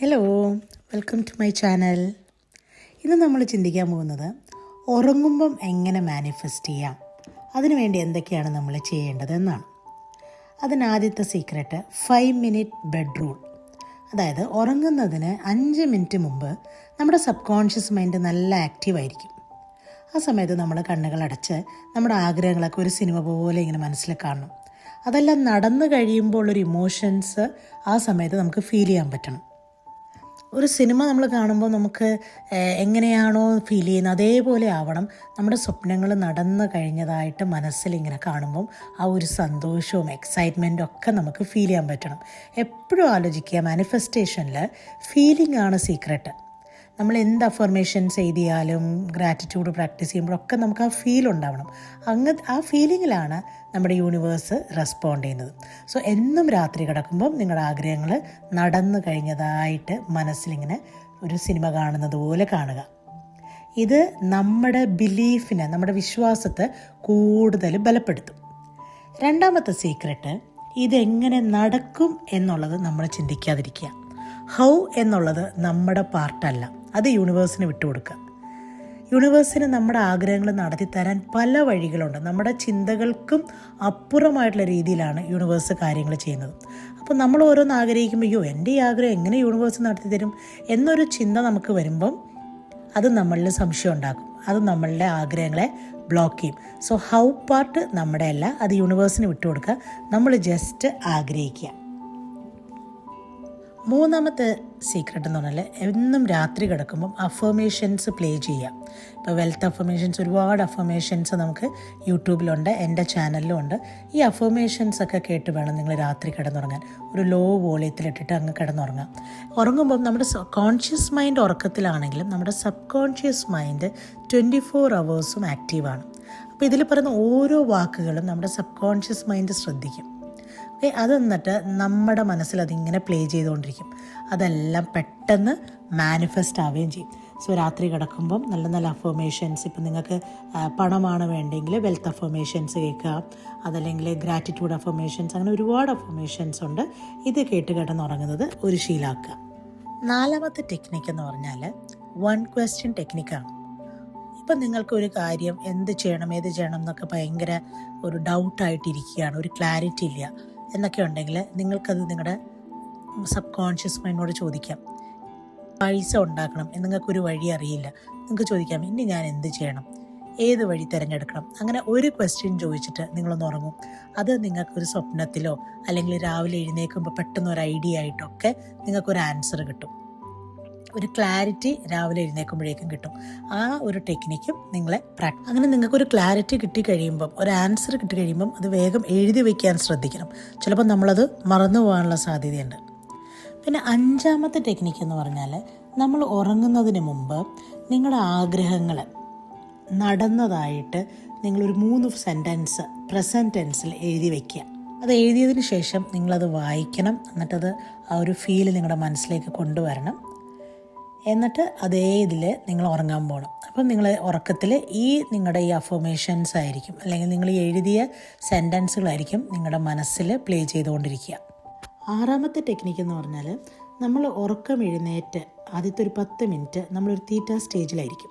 Hello welcome to my channel ഇന്ന് നമ്മൾ ചിന്തിക്കാൻ പോകുന്നത് ഉറങ്ങുമ്പം എങ്ങനെ മാനിഫെസ്റ്റ് ചെയ്യാം? അതിനുവേണ്ടി എന്തൊക്കെയാണ് നമ്മൾ ചെയ്യേണ്ടത് എന്നാണ്. അതിനാദ്യത്തെ secret five minute bed rule അതായത് ഉറങ്ങുന്നതിന് അഞ്ച് മിനിറ്റ് മുമ്പ് നമ്മുടെ സബ് കോൺഷ്യസ് മൈൻഡ് നല്ല ആക്റ്റീവായിരിക്കും ആ സമയത്ത് നമ്മൾ കണ്ണുകൾ അടച്ച് നമ്മുടെ ആഗ്രഹങ്ങളൊക്കെ ഒരു സിനിമ പോലെ ഇങ്ങനെ മനസ്സിൽ കാണണം. അതെല്ലാം നടന്നു കഴിയുമ്പോൾ ഒരു ഇമോഷൻസ് ആ സമയത്ത് നമുക്ക് ഫീൽ ചെയ്യാൻ പറ്റണം. ഒരു സിനിമ നമ്മൾ കാണുമ്പോൾ നമുക്ക് എങ്ങനെയാണോ ഫീൽ ചെയ്യുന്നത്? അതേപോലെ ആവണം. നമ്മുടെ സ്വപ്നങ്ങൾ നടന്നു കഴിഞ്ഞതായിട്ട് മനസ്സിൽ ഇങ്ങനെ കാണുമ്പം ആ ഒരു സന്തോഷവും എക്സൈറ്റ്മെന്റും ഒക്കെ നമുക്ക് ഫീൽ ചെയ്യാൻ പറ്റണം. എപ്പോഴും ആലോചിക്കുക മാനിഫെസ്റ്റേഷനിൽ ഫീലിംഗ് ആണ് സീക്രട്ട് നമ്മൾ എന്ത് അഫർമേഷൻസ് എഴുതിയാലും ഗ്രാറ്റിറ്റ്യൂഡ് പ്രാക്ടീസ് ചെയ്യുമ്പോഴൊക്കെ നമുക്ക് ആ ഫീൽ ഉണ്ടാവണം. അങ്ങ് ആ ഫീലിങ്ങിലാണ് നമ്മുടെ യൂണിവേഴ്സ് റെസ്പോണ്ട് ചെയ്യുന്നത്. സോ എന്നും രാത്രി കിടക്കുമ്പം നിങ്ങളുടെ ആഗ്രഹങ്ങൾ നടന്നു കഴിഞ്ഞതായിട്ട് മനസ്സിലിങ്ങനെ ഒരു സിനിമ കാണുന്നത് പോലെ കാണുക. ഇത് നമ്മുടെ ബിലീഫിനെ നമ്മുടെ വിശ്വാസത്തെ കൂടുതൽ ബലപ്പെടുത്തും. രണ്ടാമത്തെ സീക്രട്ട് ഇതെങ്ങനെ നടക്കും എന്നുള്ളത് നമ്മൾ ചിന്തിക്കാതിരിക്കുക. ഹൗ എന്നുള്ളത് നമ്മുടെ പാർട്ടല്ല. അത് യൂണിവേഴ്സിന് വിട്ടുകൊടുക്കുക. യൂണിവേഴ്സിന് നമ്മുടെ ആഗ്രഹങ്ങൾ നടത്തി തരാൻ പല വഴികളുണ്ട്. നമ്മുടെ ചിന്തകൾക്കും അപ്പുറമായിട്ടുള്ള രീതിയിലാണ് യൂണിവേഴ്സ് കാര്യങ്ങൾ ചെയ്യുന്നത്. അപ്പോൾ നമ്മൾ ഓരോന്ന് ആഗ്രഹിക്കുമ്പോൾ അയ്യോ എന്റെ ഈ ആഗ്രഹം എങ്ങനെ യൂണിവേഴ്സ് നടത്തി തരും എന്നൊരു ചിന്ത നമുക്ക് വരുമ്പം അത് നമ്മളിൽ സംശയം ഉണ്ടാക്കും. അത് നമ്മളുടെ ആഗ്രഹങ്ങളെ ബ്ലോക്ക് ചെയ്യും. സോ ഹൗ പാർട്ട് നമ്മുടെ അല്ല അത് യൂണിവേഴ്സിന് വിട്ടുകൊടുക്കുക. നമ്മൾ ജസ്റ്റ് ആഗ്രഹിക്കുക. മൂന്നാമത്തെ സീക്രട്ട് എന്ന് പറഞ്ഞാൽ എന്നും രാത്രി കിടക്കുമ്പം അഫർമേഷൻസ് പ്ലേ ചെയ്യാം. ഇപ്പോൾ വെൽത്ത് അഫർമേഷൻസ് ഒരുപാട് അഫർമേഷൻസ് നമുക്ക് യൂട്യൂബിലുണ്ട് എന്റെ ചാനലിലും ഉണ്ട് ഈ അഫർമേഷൻസ് ഒക്കെ കേട്ട് വേണം നിങ്ങൾ രാത്രി കിടന്നുറങ്ങാൻ. ഒരു ലോ വോളിയത്തിലിട്ടിട്ട് അങ്ങ് കിടന്നുറങ്ങാം. ഉറങ്ങുമ്പം നമ്മുടെ കോൺഷ്യസ് മൈൻഡ് ഉറക്കത്തിലാണെങ്കിലും നമ്മുടെ sub conscious mind twenty four അവേഴ്സും ആക്റ്റീവാണ് അപ്പോൾ ഇതിൽ പറയുന്ന ഓരോ വാക്കുകളും നമ്മുടെ സബ് കോൺഷ്യസ് മൈൻഡ് ശ്രദ്ധിക്കും. അത് എന്നിട്ട് നമ്മുടെ മനസ്സിൽ അതിങ്ങനെ പ്ലേ ചെയ്തുകൊണ്ടിരിക്കും. അതെല്ലാം പെട്ടെന്ന് മാനിഫെസ്റ്റ് ആവുകയും ചെയ്യും. സോ രാത്രി കിടക്കുമ്പം നല്ല നല്ല അഫോമേഷൻസ് ഇപ്പം നിങ്ങൾക്ക് പണമാണ് വേണ്ടെങ്കിൽ വെൽത്ത് അഫോമേഷൻസ് കേൾക്കുക അതല്ലെങ്കിൽ ഗ്രാറ്റിറ്റ്യൂഡ് അഫോമേഷൻസ് അങ്ങനെ ഒരുപാട് അഫോമേഷൻസ് ഉണ്ട്. ഇത് കേട്ട് കിടന്നുറങ്ങുന്നത് ഒരു ശീലാക്കുക. നാലാമത്തെ ടെക്നിക്ക് എന്ന് പറഞ്ഞാൽ വൺ ക്വസ്റ്റ്യൻ ടെക്നിക്കാണ് ഇപ്പം നിങ്ങൾക്കൊരു കാര്യം എന്ത് ചെയ്യണം ഏത് ചെയ്യണം എന്നൊക്കെ ഭയങ്കര ഒരു ഡൗട്ടായിട്ടിരിക്കുകയാണ് ഒരു ക്ലാരിറ്റി ഇല്ല. എന്നൊക്കെ ഉണ്ടെങ്കിൽ നിങ്ങൾക്കത് നിങ്ങളുടെ സബ് കോൺഷ്യസ് മൈൻഡിനോട് ചോദിക്കാം. പൈസ ഉണ്ടാക്കണം നിങ്ങൾക്കൊരു വഴി അറിയില്ല. നിങ്ങൾക്ക് ചോദിക്കാം ഇനി ഞാൻ എന്ത് ചെയ്യണം? ഏത് വഴി തിരഞ്ഞെടുക്കണം? അങ്ങനെ ഒരു ക്വസ്റ്റ്യൻ ചോദിച്ചിട്ട് നിങ്ങളൊന്ന് ഉറങ്ങും. അത് നിങ്ങൾക്കൊരു സ്വപ്നത്തിലോ അല്ലെങ്കിൽ രാവിലെ എഴുന്നേൽക്കുമ്പോൾ പെട്ടെന്ന് ഒരു ഐഡിയ ആയിട്ടൊക്കെ നിങ്ങൾക്കൊരു ആൻസർ കിട്ടും. ഒരു ക്ലാരിറ്റി രാവിലെ എഴുന്നേൽക്കുമ്പോഴേക്കും കിട്ടും. ആ ഒരു ടെക്നിക്കും നിങ്ങളെ പ്രാക്ടീസ് അങ്ങനെ നിങ്ങൾക്കൊരു ക്ലാരിറ്റി കിട്ടി കഴിയുമ്പം ഒരു ആൻസർ കിട്ടി കഴിയുമ്പം അത് വേഗം എഴുതി വയ്ക്കാൻ ശ്രദ്ധിക്കണം. ചിലപ്പോൾ നമ്മളത് മറന്നു പോകാനുള്ള സാധ്യതയുണ്ട്. പിന്നെ അഞ്ചാമത്തെ ടെക്നിക്ക് എന്ന് പറഞ്ഞാൽ നമ്മൾ ഉറങ്ങുന്നതിന് മുമ്പ് നിങ്ങളുടെ ആഗ്രഹങ്ങൾ നടന്നതായിട്ട് നിങ്ങളൊരു മൂന്ന് സെന്റൻസ് പ്രസന്റ് ടെൻസിൽ എഴുതി വയ്ക്കുക അത് എഴുതിയതിന് ശേഷം നിങ്ങളത് വായിക്കണം. എന്നിട്ടത് ആ ഒരു ഫീൽ നിങ്ങളുടെ മനസ്സിലേക്ക് കൊണ്ടുവരണം. എന്നിട്ട് അതേ ഇതിൽ നിങ്ങൾ ഉറങ്ങാൻ പോകണം അപ്പം നിങ്ങൾ ഉറക്കത്തിൽ ഈ നിങ്ങളുടെ ഈ അഫോമേഷൻസ് ആയിരിക്കും. അല്ലെങ്കിൽ നിങ്ങൾ എഴുതിയ സെന്റൻസുകളായിരിക്കും നിങ്ങളുടെ മനസ്സിൽ പ്ലേ ചെയ്തുകൊണ്ടിരിക്കുക. ആറാമത്തെ ടെക്നിക്ക് എന്ന് പറഞ്ഞാൽ നമ്മൾ ഉറക്കം എഴുന്നേറ്റ് ആദ്യത്തെ ഒരു പത്ത് മിനിറ്റ് നമ്മളൊരു തീറ്റ സ്റ്റേജിലായിരിക്കും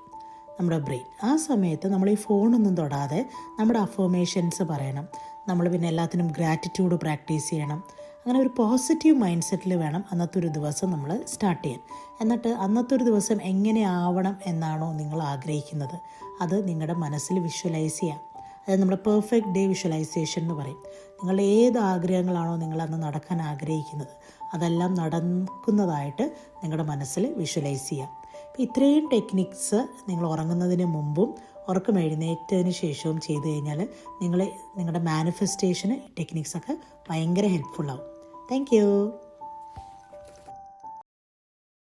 നമ്മുടെ ബ്രെയിൻ ആ സമയത്ത് നമ്മൾ ഈ ഫോണൊന്നും തൊടാതെ നമ്മുടെ അഫോമേഷൻസ് പറയണം. നമ്മൾ പിന്നെ എല്ലാത്തിനും ഗ്രാറ്റിറ്റ്യൂഡ് പ്രാക്ടീസ് ചെയ്യണം. അങ്ങനെ ഒരു പോസിറ്റീവ് മൈൻഡ് സെറ്റിൽ വേണം അന്നത്തെ ഒരു ദിവസം നമ്മൾ സ്റ്റാർട്ട് ചെയ്യാൻ. എന്നിട്ട് അന്നത്തെ ഒരു ദിവസം എങ്ങനെ ആവണം എന്നാണോ നിങ്ങൾ ആഗ്രഹിക്കുന്നത്. അത് നിങ്ങളുടെ മനസ്സിൽ വിഷ്വലൈസ് ചെയ്യാം. അതായത് നമ്മുടെ പെർഫെക്റ്റ് ഡേ വിഷ്വലൈസേഷൻ എന്ന് പറയും. നിങ്ങളുടെ ഏത് ആഗ്രഹങ്ങളാണോ നിങ്ങൾ അന്ന് നടക്കാൻ ആഗ്രഹിക്കുന്നത്. അതെല്ലാം നടക്കുന്നതായിട്ട് നിങ്ങളുടെ മനസ്സിൽ വിഷ്വലൈസ് ചെയ്യാം. അപ്പോൾ ഇത്രയും ടെക്നിക്സ് നിങ്ങൾ ഉറങ്ങുന്നതിന് മുമ്പും ഉറക്കം എഴുന്നേറ്റതിന് ശേഷവും ചെയ്തു കഴിഞ്ഞാൽ നിങ്ങൾ നിങ്ങളുടെ മാനിഫെസ്റ്റേഷന് ടെക്നിക്സൊക്കെ ഭയങ്കര ഹെൽപ്ഫുൾ Thank you.